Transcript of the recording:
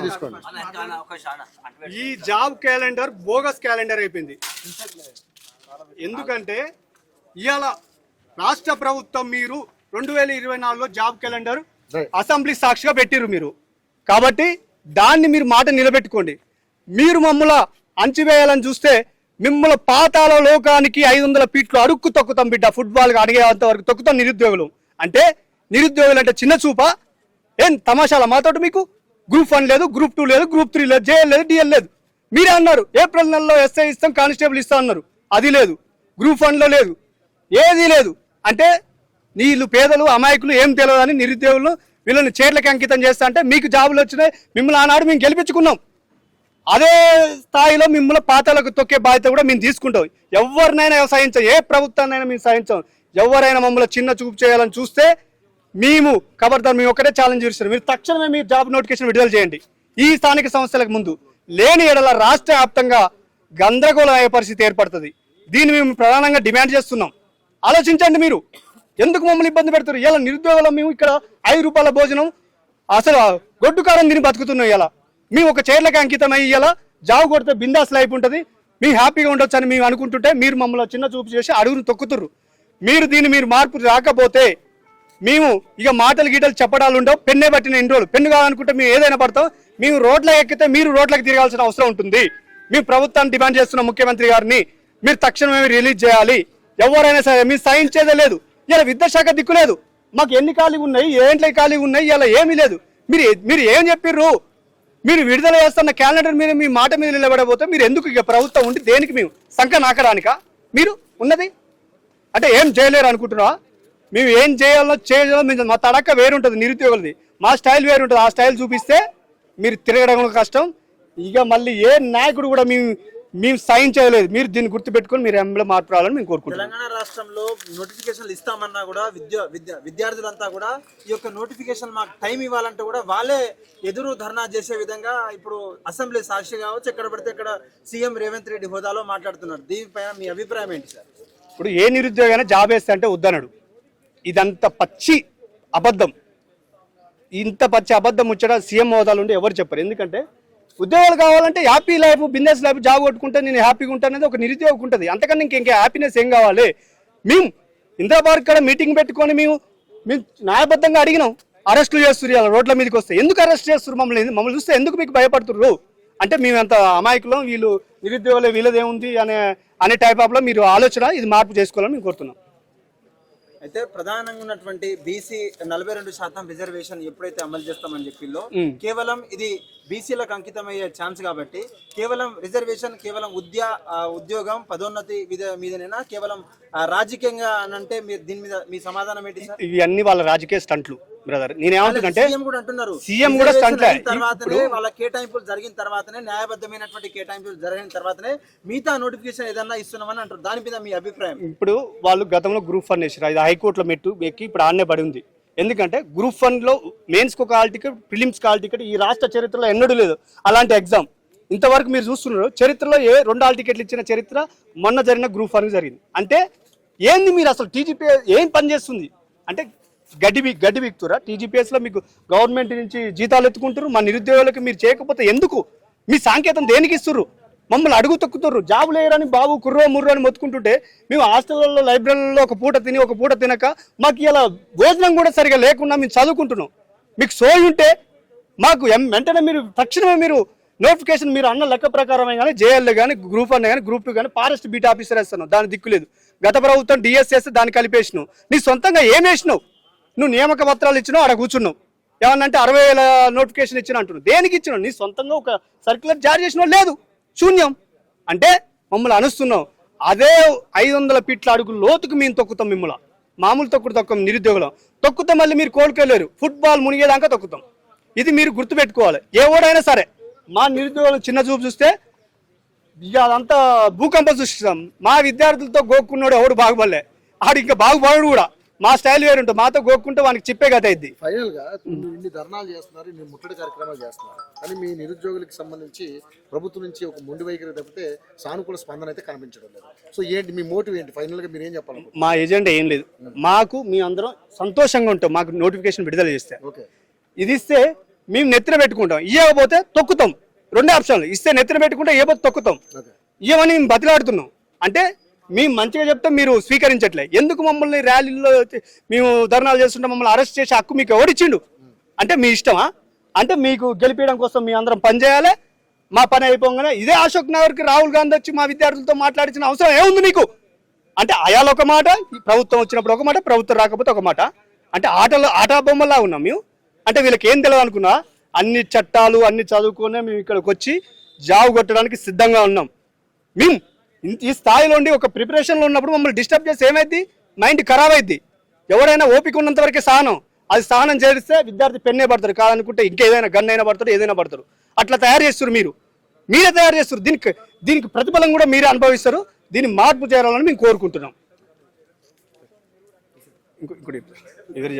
తీసుకోండి. ఈ job calendar bogus calendar అయిపోయింది. ఎందుకంటే ఇవాళ రాష్ట్ర ప్రభుత్వం మీరు రెండు వేల ఇరవై నాలుగులో జాబ్ క్యాలెండర్. అసెంబ్లీ సాక్షిగా పెట్టిర్రు మీరు. కాబట్టి దాన్ని మీరు మాట నిలబెట్టుకోండి. మీరు మమ్మల్ని అంచివేయాలని చూస్తే మిమ్మల్ని పాతాల లోకానికి ఐదు వందల ఫీట్లు అడుక్కు తొక్కుతాం బిడ్డ. ఫుట్బాల్ అడిగేంత వరకు తొక్కుతాం నిరుద్యోగులు. అంటే నిరుద్యోగులు అంటే చిన్న చూపా? ఏం తమాషాల మాతోటి మీకు? గ్రూప్ వన్ లేదు గ్రూప్ టూ లేదు గ్రూప్ త్రీ లేదు జేఎల్ లేదు డిఎల్ లేదు. మీరే అన్నారు ఏప్రిల్ నెలలో ఎస్ఐ ఇస్తాం కానిస్టేబుల్ ఇస్తాం అన్నారు. అది లేదు. గ్రూప్ వన్లో లేదు. ఏది లేదు. అంటే నీళ్ళు పేదలు అమాయకులు ఏం తెలియదని నిరుద్యోగులు వీళ్ళని చీరలకి అంకితం చేస్తా అంటే మీకు జాబులు వచ్చినాయి మిమ్మల్ని ఆనాడు మేము గెలిపించుకున్నాం. అదే స్థాయిలో మిమ్మల్ని పాతలకు తొక్కే బాధ్యత కూడా మేము తీసుకుంటాం. ఎవరినైనా సహించాం ఏ ప్రభుత్వాన్నైనా మేము సహించాం. ఎవరైనా మమ్మల్ని చిన్న చూపు చేయాలని చూస్తే మేము ఖబర్దార్ మేము ఒకటే ఛాలెంజ్ చేస్తున్నాం మీరు తక్షణమే మీ జాబ్ నోటిఫికేషన్ విడుదల చేయండి. ఈ స్థానిక సంస్థలకు ముందు లేని ఎడల రాష్ట్ర వ్యాప్తంగా గందరగోళం అయ్యే పరిస్థితి ఏర్పడుతుంది. దీన్ని మేము ప్రధానంగా డిమాండ్ చేస్తున్నాం. ఆలోచించండి మీరు. ఎందుకు మమ్మల్ని ఇబ్బంది పెడతారు? ఇలా నిరుద్యోగులు మేము ఇక్కడ ఐదు రూపాయల భోజనం అసలు గొడ్డు కారం తిని బతుకుతున్నాం ఇలా. మేము ఒక చైర్లకు అంకితం అయ్యి ఇలా జాబ్ కొడితే బిందాస్ లైఫ్ ఉంటుంది. మేము హ్యాపీగా ఉండొచ్చు అని మేము అనుకుంటుంటే మీరు మమ్మల్ని చిన్న చూపు చేసి అడుగును తొక్కుతుర్రు. మీరు దీన్ని మీరు మార్పు రాకపోతే మేము ఇక మాటలు గీటలు చెప్పడాలు ఉండవు. పెన్నే పట్టిన ఎన్ని రోజులు. పెన్ను కావాలనుకుంటే మేము ఏదైనా పడతాం. మేము రోడ్లకు ఎక్కితే మీరు రోడ్లకు తిరగాల్సిన అవసరం ఉంటుంది. మేము ప్రభుత్వాన్ని డిమాండ్ చేస్తున్న ముఖ్యమంత్రి గారిని మీరు తక్షణమే రిలీజ్ చేయాలి. ఎవరైనా సరే మీరు సహించేదే లేదు. ఇలా విద్యాశాఖ దిక్కు లేదు. మాకు ఎన్ని ఖాళీ ఉన్నాయి? ఏంట్లో ఖాళీ ఉన్నాయి? ఇలా ఏమీ లేదు. మీరు మీరు ఏం చెప్పిర్రు? మీరు విడుదల చేస్తున్న క్యాలెండర్ మీద మీ మాట మీద నిలబడబోతే మీరు ఎందుకు ఇక ప్రభుత్వం ఉండి దేనికి మేము సంఖ్య నాకరానిక మీరు ఉన్నది? అంటే ఏం చేయలేరు అనుకుంటున్నావా? మేము ఏం చేయాలో చేయాలో మేము మా తడక్క వేరుంటుంది నిరుద్యోగులది. మా స్టైల్ వేరుంటుంది. ఆ స్టైల్ చూపిస్తే మీరు తిరగడం కష్టం. ఇక మళ్ళీ ఏ నాయకుడు కూడా మేము మేము సైన్ చేయలేదు. మీరు దీన్ని గుర్తుపెట్టుకొని మీరు ఎంబలో మార్పు రావాలని మేము కోరుకుంటున్నాం. తెలంగాణ రాష్ట్రంలో నోటిఫికేషన్లు ఇస్తామన్నా కూడా విద్య విద్య విద్యార్థులంతా కూడా ఈ యొక్క నోటిఫికేషన్ మాకు టైం ఇవ్వాలంటే కూడా వాళ్ళే ఎదురు ధర్నా చేసే విధంగా ఇప్పుడు అసెంబ్లీ సాక్షి కావచ్చు ఎక్కడ పడితే ఇక్కడ సీఎం రేవంత్ రెడ్డి హోదాలో మాట్లాడుతున్నారు. దీనిపైన మీ అభిప్రాయం ఏంటి సార్? ఇప్పుడు ఏ నిరుద్యోగైనా జాబ్ వేస్తే అంటే వద్దనడు ఇదంతా పచ్చి అబద్ధం. ఇంత పచ్చి అబద్ధం ముచ్చట సీఎం హోదాలు ఉంటే ఎవరు చెప్పరు. ఎందుకంటే ఉద్యోగాలు కావాలంటే happy life business life job కొట్టుకుంటే నేను హ్యాపీగా ఉంటాను అనేది ఒక నిరుద్యోగం ఉంటుంది. అంతకన్నా ఇంకేం హ్యాపీనెస్ ఏం కావాలి? మేము ఇంద్రాబాద్ కాడ మీటింగ్ పెట్టుకొని మేము మేము న్యాయబద్ధంగా అడిగినాం. అరెస్టులు చేస్తున్నారు ఇలా రోడ్ల మీదకి వస్తే. ఎందుకు అరెస్ట్ చేస్తున్నారు మమ్మల్ని? మమ్మల్ని చూస్తే ఎందుకు మీకు భయపడుతున్నారు అంటే మేము అంత అమాయకులం వీళ్ళు నిరుద్యోగులు వీళ్ళదేముంది అనే అనే టైప్ ఆఫ్లో మీరు ఆలోచన ఇది మార్పు చేసుకోవాలని మేము కోరుతున్నాం. అయితే ప్రధానంగా ఉన్నటువంటి బీసీ నలభై రెండు శాతం రిజర్వేషన్ ఎప్పుడైతే అమలు చేస్తామని చెప్పిల్లో కేవలం ఇది బీసీలకు అంకితం అయ్యే ఛాన్స్ కాబట్టి కేవలం రిజర్వేషన్ కేవలం ఉద్యా ఉద్యోగం పదోన్నతి మీద మీదనేనా కేవలం రాజకీయంగా అంటే మీరు దీని మీద మీ సమాధానం ఏంటి సార్? ఇవన్నీ వాళ్ళ రాజకీయ స్టంట్లు. బ్రదర్ సీఎం కూడా అంటున్నారు. సీఎం కూడా స్టంట్లే. తర్వాతనే వాళ్ళ కేటాయింపులు జరిగిన తర్వాతనే న్యాయబద్ధమైనటువంటి కేటాయింపులు జరిగిన తర్వాతనే మిగతా నోటిఫికేషన్ ఏదన్నా ఇస్తున్నామని అంటారు దాని మీద మీ అభిప్రాయం? ఇప్పుడు వాళ్ళు గతంలో గ్రూప్ వన్ వేసారు అది హైకోర్టులో మెట్టు ఎక్కి ఇప్పుడు ఆడనే పడి ఉంది. ఎందుకంటే గ్రూప్ వన్లో మెయిన్స్కి ఒక hall ticket prelims hall ticket ఈ రాష్ట్ర చరిత్రలో ఎన్నడూ లేదు. అలాంటి ఎగ్జామ్. ఇంతవరకు మీరు చూస్తున్నారు చరిత్రలో ఏ రెండు హాల్ టికెట్లు ఇచ్చిన చరిత్ర మొన్న జరిగిన గ్రూప్ వన్ జరిగింది. అంటే ఏంది మీరు అసలు టీజీపీ ఏం పని చేస్తుంది? అంటే గడ్డి గడ్డి బిక్తురా టీజీపీఎస్లో మీకు గవర్నమెంట్ నుంచి జీతాలు ఎత్తుకుంటారు మా నిరుద్యోగులకు మీరు చేయకపోతే ఎందుకు? మీ సాంకేతం దేనికి ఇస్తుర్రు? మమ్మల్ని అడుగు తొక్కుతుర్రు. జాబు లేరని బాబు కుర్రో ముర్రో అని మొత్తుకుంటుంటే మేము హాస్టల్లో లైబ్రరీలో ఒక పూట తిని ఒక పూట తినక మాకు ఇలా భోజనం కూడా సరిగా లేకుండా మేము చదువుకుంటున్నాం. మీకు సోయి ఉంటే మాకు వెంటనే మీరు తక్షణమే మీరు నోటిఫికేషన్ మీరు అన్న లెక్క ప్రకారమే కానీ జేఎల్ఏ కానీ గ్రూప్ వన్ కానీ గ్రూప్ టూ కానీ ఫారెస్ట్ బీట్ ఆఫీసర్ వేస్తాను దాని దిక్కులేదు. గత ప్రభుత్వం డిఎస్ఎస్ దాన్ని కలిపేసినావు నీ సొంతంగా ఏం వేసినావు? నువ్వు నియామక పత్రాలు ఇచ్చినావు అక్కడ కూర్చున్నావు. ఏమన్నంటే అరవై వేల నోటిఫికేషన్ ఇచ్చిన అంటున్నావు. దేనికి ఇచ్చినావు? నీ సొంతంగా ఒక సర్క్యులర్ జారీ చేసిన లేదు. శూన్యం. అంటే మమ్మల్ని అనుస్తున్నావు. అదే ఐదు వందల పిట్ల అడుగు లోతుకు మేము తొక్కుతాం మిమ్మల్ని. మామూలు తొక్కుడు తొక్కం నిరుద్యోగులం. తొక్కుతాం మళ్ళీ మీరు కోలుకోలేరు ఫుట్బాల్ మునిగేదాకా తొక్కుతాం. ఇది మీరు గుర్తుపెట్టుకోవాలి. ఏ ఓడైనా సరే మా నిరుద్యోగులు చిన్న చూపు చూస్తే అదంతా భూకంపం సృష్టిస్తాం. మా విద్యార్థులతో గోక్కున్నాడు ఎవడు బాగుపడలే. ఆడు ఇంకా బాగుపడడు కూడా. మా స్టైల్ వేరు ఉంటుంది. మాతో గోక్కుంటే వానికి చెప్పే కథ అయింది ఫైనల్గా ఇన్ని ధర్నాలు చేస్తున్నారు ఇన్ని ముట్టడి కార్యక్రమాలు చేస్తున్నారు. కానీ మీ నిరుద్యోగులకు సంబంధించి ప్రభుత్వం నుంచి ఒక ముందు వైఖరి తప్పితే సానుకూల స్పందన అయితే కనిపించడం లేదు. సో ఏంటి మీ మోటివ్ ఏంటి? ఫైనల్గా మీరు ఏం చెప్పాలనుకుంటున్నారు? మా ఎజెండా ఏం లేదు. మాకు మీ అందరం సంతోషంగా ఉంటాం. మాకు నోటిఫికేషన్ విడుదల చేస్తే. ఓకే. ఇది ఇస్తే మేము నెత్తిన పెట్టుకుంటాం. ఇవ్వకపోతే తొక్కుతాం. రెండే ఆప్షన్లు ఇస్తే నెత్తిన పెట్టుకుంటే ఇవ్వకపోతే తొక్కుతాం. ఓకే. ఇవ్వమని మేము బతిలాడుతున్నాం. అంటే మేము మంచిగా చెప్తే మీరు స్వీకరించట్లే. ఎందుకు మమ్మల్ని ర్యాలీలో మేము ధర్నాలు చేస్తుంటే మమ్మల్ని అరెస్ట్ చేసి హక్కు మీకు ఎవరిచ్చిండు అంటే మీ ఇష్టమా? అంటే మీకు గెలిపించడం కోసం మీ అందరం పనిచేయాలి మా పని అయిపోగానే ఇదే అశోక్ నగర్కి రాహుల్ గాంధీ వచ్చి మా విద్యార్థులతో మాట్లాడించిన అవసరం ఏముంది మీకు అంటే అయాలు ఒక మాట ప్రభుత్వం వచ్చినప్పుడు ఒక మాట ప్రభుత్వం రాకపోతే ఒక మాట. అంటే ఆటలు ఆట బొమ్మలా ఉన్నాం మేము. అంటే వీళ్ళకి ఏం తెలియదు అనుకున్నా అన్ని చట్టాలు అన్ని చదువుకునే మేము ఇక్కడికి వచ్చి జాబ్ కొట్టడానికి సిద్ధంగా ఉన్నాం. మేము ఈ స్థాయిలో ఉండి ఒక ప్రిపరేషన్లో ఉన్నప్పుడు మమ్మల్ని డిస్టర్బ్ చేసి ఏమైద్ది? మైండ్ ఖరాబ్ అయింది ఎవరైనా ఓపిక ఉన్నంత వరకే సహనం. అది సహనం చేస్తే విద్యార్థి పెన్నే పడతారు కాదనుకుంటే ఇంకేదైనా గన్ అయినా పడతారు ఏదైనా పడతారు అట్లా తయారు చేస్తారు మీరు. మీరే తయారు చేస్తారు దీనికి దీనికి ప్రతిఫలం కూడా మీరే అనుభవిస్తారు. దీన్ని మార్పు చేయాలని మేము కోరుకుంటున్నాం. ఇంకో ఇంకోటి ఎవరు